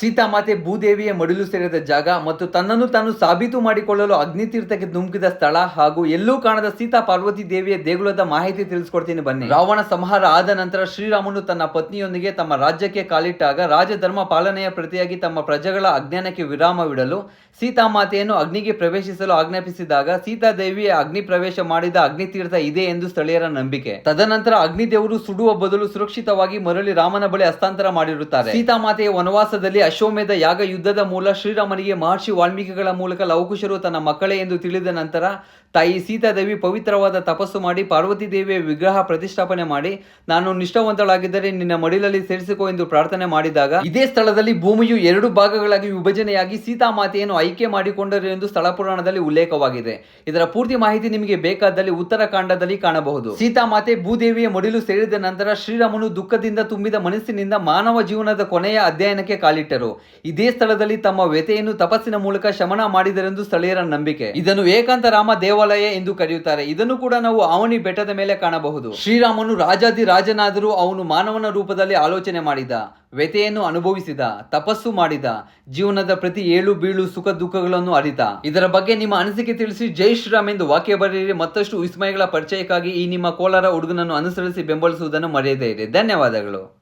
ಸೀತಾಮಾತೆ ಭೂದೇವಿಯ ಮಡಿಲು ಸೇರಿದ ಜಾಗ ಮತ್ತು ತನ್ನನ್ನು ತಾನು ಸಾಬೀತು ಮಾಡಿಕೊಳ್ಳಲು ಅಗ್ನಿತೀರ್ಥಕ್ಕೆ ಧುಮುಕಿದ ಸ್ಥಳ ಹಾಗೂ ಎಲ್ಲೂ ಕಾಣದ ಸೀತಾ ಪಾರ್ವತಿ ದೇವಿಯ ದೇಗುಲದ ಮಾಹಿತಿ ತಿಳಿಸ್ಕೊಡ್ತೀನಿ ಬನ್ನಿ. ರಾವಣ ಸಂಹಾರ ಆದ ನಂತರ ಶ್ರೀರಾಮನು ತನ್ನ ಪತ್ನಿಯೊಂದಿಗೆ ತಮ್ಮ ರಾಜ್ಯಕ್ಕೆ ಕಾಲಿಟ್ಟಾಗ ರಾಜಧರ್ಮ ಪಾಲನೆಯ ಪ್ರತಿಯಾಗಿ ತಮ್ಮ ಪ್ರಜೆಗಳ ಅಜ್ಞಾನಕ್ಕೆ ವಿರಾಮವಿಡಲು ಸೀತಾಮಾತೆಯನ್ನು ಅಗ್ನಿಗೆ ಪ್ರವೇಶಿಸಲು ಆಜ್ಞಾಪಿಸಿದಾಗ ಸೀತಾದೇವಿಯ ಅಗ್ನಿ ಪ್ರವೇಶ ಮಾಡಿದ ಅಗ್ನಿತೀರ್ಥ ಇದೆ ಎಂದು ಸ್ಥಳೀಯರ ನಂಬಿಕೆ. ತದನಂತರ ಅಗ್ನಿದೇವರು ಸುಡುವ ಬದಲು ಸುರಕ್ಷಿತವಾಗಿ ಮರಳಿ ರಾಮನ ಬಳಿ ಹಸ್ತಾಂತರ ಮಾಡಿರುತ್ತಾರೆ. ಸೀತಾಮಾತೆಯ ವನವಾಸದಲ್ಲಿ ಅಶ್ವಮೇಧ ಯಾಗ ಯುದ್ಧದ ಮೂಲ ಶ್ರೀರಾಮನಿಗೆ ಮಹರ್ಷಿ ವಾಲ್ಮೀಕಿಗಳ ಮೂಲಕ ಲವಕುಶರು ತನ್ನ ಮಕ್ಕಳೇ ಎಂದು ತಿಳಿದ ನಂತರ ತಾಯಿ ಸೀತಾದೇವಿ ಪವಿತ್ರವಾದ ತಪಸ್ಸು ಮಾಡಿ ಪಾರ್ವತಿ ದೇವಿಯ ವಿಗ್ರಹ ಪ್ರತಿಷ್ಠಾಪನೆ ಮಾಡಿ, ನಾನು ನಿಷ್ಠಾವಂತಳಾಗಿದ್ದರೆ ನಿನ್ನ ಮಡಿಲಲ್ಲಿ ಸೇರಿಸಿಕೋ ಎಂದು ಪ್ರಾರ್ಥನೆ ಮಾಡಿದಾಗ, ಇದೇ ಸ್ಥಳದಲ್ಲಿ ಭೂಮಿಯು ಎರಡು ಭಾಗಗಳಾಗಿ ವಿಭಜನೆಯಾಗಿ ಸೀತಾಮಾತೆಯನ್ನು ಆಯ್ಕೆ ಮಾಡಿಕೊಂಡರು ಎಂದು ಸ್ಥಳ ಪುರಾಣದಲ್ಲಿ ಉಲ್ಲೇಖವಾಗಿದೆ. ಇದರ ಪೂರ್ತಿ ಮಾಹಿತಿ ನಿಮಗೆ ಬೇಕಾದಲ್ಲಿ ಉತ್ತರಕಾಂಡದಲ್ಲಿ ಕಾಣಬಹುದು. ಸೀತಾಮಾತೆ ಭೂದೇವಿಯ ಮಡಿಲು ಸೇರಿದ ನಂತರ ಶ್ರೀರಾಮನು ದುಃಖದಿಂದ ತುಂಬಿದ ಮನಸ್ಸಿನಿಂದ ಮಾನವ ಜೀವನದ ಕೊನೆಯ ಅಧ್ಯಯನಕ್ಕೆ ಕಾಲಿಟ್ಟರು. ಇದೇ ಸ್ಥಳದಲ್ಲಿ ತಮ್ಮ ವ್ಯಥೆಯನ್ನು ತಪಸ್ಸಿನ ಮೂಲಕ ಶಮನ ಮಾಡಿದರೆಂದು ಸ್ಥಳೀಯರ ನಂಬಿಕೆ. ಇದನ್ನು ಏಕಾಂತ ರಾಮ ದೇವಾಲಯ ಎಂದು ಕರೆಯುತ್ತಾರೆ. ಇದನ್ನು ಕೂಡ ನಾವು ಅವನಿ ಬೆಟ್ಟದ ಮೇಲೆ ಕಾಣಬಹುದು. ಶ್ರೀರಾಮನು ರಾಜಾದಿ ರಾಜನಾದರೂ ಅವನು ಮಾನವನ ರೂಪದಲ್ಲಿ ಆಲೋಚನೆ ಮಾಡಿದ, ವ್ಯಥೆಯನ್ನು ಅನುಭವಿಸಿದ, ತಪಸ್ಸು ಮಾಡಿದ, ಜೀವನದ ಪ್ರತಿ ಏಳು ಬೀಳು ಸುಖ ದುಃಖಗಳನ್ನು ಅರಿತ. ಇದರ ಬಗ್ಗೆ ನಿಮ್ಮ ಅನಿಸಿಕೆ ತಿಳಿಸಿ ಜೈ ಶ್ರೀರಾಮ್ ಎಂದು ವಾಕ್ಯ ಬರೆಯಿರಿ. ಮತ್ತಷ್ಟು ವಿಸ್ಮಯಗಳ ಪರಿಚಯಕ್ಕಾಗಿ ಈ ನಿಮ್ಮ ಕೋಲಾರ ಹುಡುಗನನ್ನು ಅನುಸರಿಸಿ ಬೆಂಬಲಿಸುವುದನ್ನು ಮರೆಯದೇ ಇರಿ. ಧನ್ಯವಾದಗಳು.